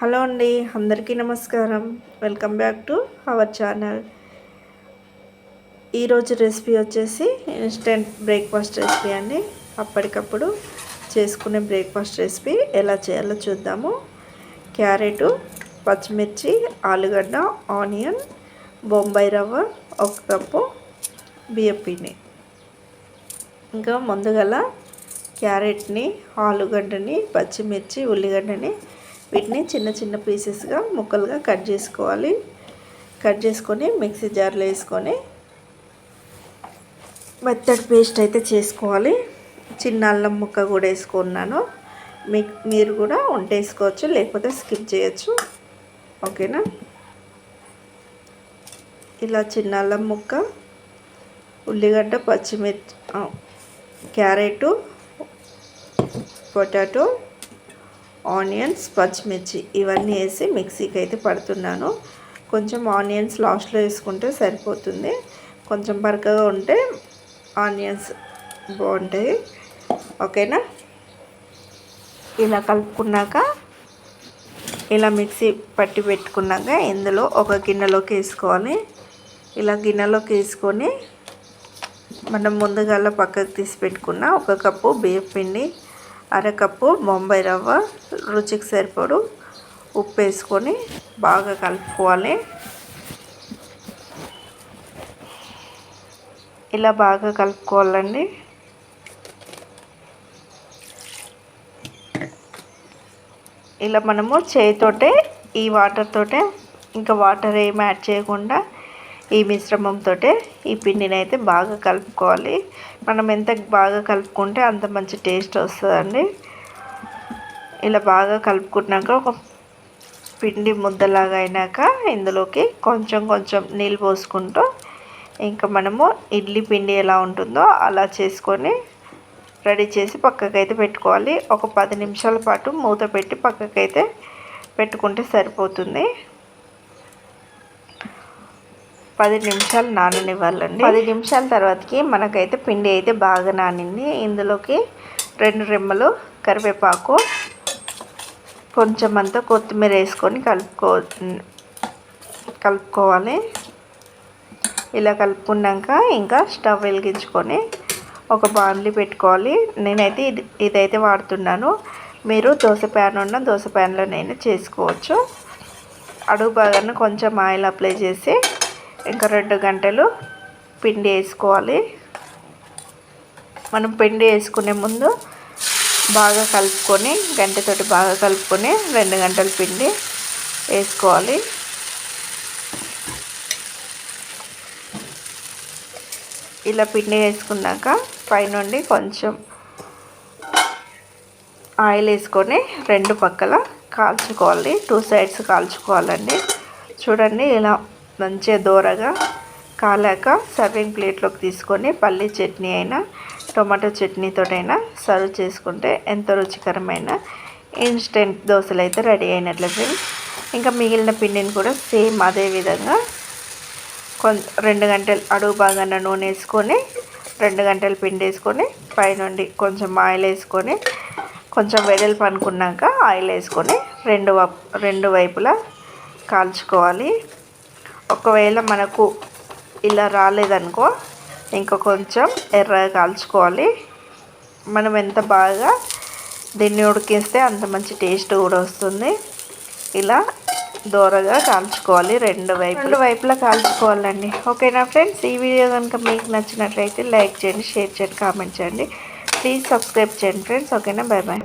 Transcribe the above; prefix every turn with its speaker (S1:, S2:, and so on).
S1: Hello అండి అందరికీ నమస్కారం. Welcome back to our channel. ఈరోజు రెసిపీ వచ్చేసి ఇన్స్టెంట్ బ్రేక్ఫాస్ట్ రెసిపీ అండి. అప్పటికప్పుడు చేసుకునే బ్రేక్ఫాస్ట్ రెసిపీ ఎలా చేయాలో చూద్దాము. క్యారెట్ పచ్చిమిర్చి ఆలుగడ్డ ఆనియన్ బొంబాయి రవ్వ ఒక కప్పు బియ్యపిండి ఇంకా ముందుగల క్యారెట్ని ఆలుగడ్డని పచ్చిమిర్చి ఉల్లిగడ్డని వీటిని చిన్న చిన్న పీసెస్గా ముక్కలుగా కట్ చేసుకోవాలి. కట్ చేసుకొని మిక్సీ జార్లో వేసుకొని మెత్తడి పేస్ట్ అయితే చేసుకోవాలి. చిన్న అల్లం ముక్క కూడా వేసుకున్నాను. మీ మీరు కూడా వంట వేసుకోవచ్చు లేకపోతే స్కిప్ చేయొచ్చు. ఓకేనా? ఇలా చిన్న అల్లం ముక్క ఉల్లిగడ్డ పచ్చిమిర్చి క్యారెట్ పొటాటో ఆనియన్స్ పచ్చిమిర్చి ఇవన్నీ వేసి మిక్సీకి అయితే పడుతున్నాను. కొంచెం ఆనియన్స్ లాస్ట్లో వేసుకుంటే సరిపోతుంది. కొంచెం బరకగా ఉంటే ఆనియన్స్ బాగుంటాయి. ఓకేనా? ఇలా కలుపుకున్నాక ఇలా మిక్సీ పట్టి పెట్టుకున్నాక ఇందులో ఒక గిన్నెలోకి వేసుకోవాలి. ఇలా గిన్నెలోకి వేసుకొని మనం ముందుగా పక్కకు తీసి పెట్టుకున్న ఒక కప్పు బియ్యం పిండి అరకప్పు బొంబాయి రవ్వ రుచికి సరిపడు ఉప్పు వేసుకొని బాగా కలుపుకోవాలి. ఇలా బాగా కలుపుకోవాలండి. ఇలా మనము చేయితోటే ఈ వాటర్ తోటే ఇంకా వాటర్ ఏమి యాడ్ చేయకుండా ఈ మిశ్రమంతో ఈ పిండిని అయితే బాగా కలుపుకోవాలి. మనం ఎంత బాగా కలుపుకుంటే అంత మంచి టేస్ట్ వస్తుందండి. ఇలా బాగా కలుపుకున్నాక ఒక పిండి ముద్దలాగా అయినాక ఇందులోకి కొంచెం కొంచెం నీళ్ళు పోసుకుంటూ ఇంకా మనము ఇడ్లీ పిండి ఎలా ఉంటుందో అలా చేసుకొని రెడీ చేసి పక్కకైతే పెట్టుకోవాలి. ఒక పది నిమిషాల పాటు మూత పెట్టి పక్కకైతే పెట్టుకుంటే సరిపోతుంది. పది నిమిషాలు నాననివ్వాలండి. పది నిమిషాల తర్వాతకి మనకైతే పిండి అయితే బాగా నానింది. ఇందులోకి రెండు రెమ్మలు కరివేపాకు కొంచెం అంతా కొత్తిమీర వేసుకొని కలుపుకో కలుపుకోవాలి. ఇలా కలుపుకున్నాక ఇంకా స్టవ్ వెలిగించుకొని ఒక బాండ్లీ పెట్టుకోవాలి. నేనైతే ఇది ఇదైతే వాడుతున్నాను. మీరు దోశ ప్యాన్ ఉన్న దోశ ప్యాన్లోనైనా చేసుకోవచ్చు. అడుగు భాగాన్ని కొంచెం ఆయిల్ అప్లై చేసి ఇంకా రెండు గంటలు పిండి వేసుకోవాలి. మనం పిండి వేసుకునే ముందు బాగా కలుపుకొని గంటతోటి బాగా కలుపుకొని రెండు గంటల పిండి వేసుకోవాలి. ఇలా పిండి వేసుకున్నాక పైనుండి కొంచెం ఆయిల్ వేసుకొని రెండు పక్కల కాల్చుకోవాలి. టూ సైడ్స్ కాల్చుకోవాలండి. చూడండి ఇలా మంచిగా దోరగా కాలాక సర్వింగ్ ప్లేట్లోకి తీసుకొని పల్లీ చట్నీ అయినా టొమాటో చట్నీతోటైనా సర్వ్ చేసుకుంటే ఎంతో రుచికరమైన ఇన్స్టెంట్ దోశలు అయితే రెడీ అయినట్లు ఫ్రెండ్స్ ఇంకా మిగిలిన పిండిని కూడా సేమ్ అదే విధంగా కొంత రెండు గంటలు అడుగు బాగాన నూనె వేసుకొని రెండు గంటలు పిండి వేసుకొని పైనుండి కొంచెం ఆయిల్ వేసుకొని కొంచెం వెడల్పు అనుకున్నాక ఆయిల్ వేసుకొని రెండు రెండు వైపులా కాల్చుకోవాలి. ఒకవేళ మనకు ఇలా రాలేదనుకో ఇంకా కొంచెం ఎర్రగా కాల్చుకోవాలి. మనం ఎంత బాగా దీన్ని ఉడికిస్తే అంత మంచి టేస్ట్ కూడా వస్తుంది. ఇలా దూరగా కాల్చుకోవాలి రెండు వైపు రెండు వైపులా కాల్చుకోవాలండి. ఓకేనా ఫ్రెండ్స్? ఈ వీడియో కనుక మీకు నచ్చినట్లయితే లైక్ చేయండి షేర్ చేయండి కామెంట్ చేయండి. ప్లీజ్ సబ్స్క్రైబ్ చేయండి ఫ్రెండ్స్. ఓకేనా? Bye bye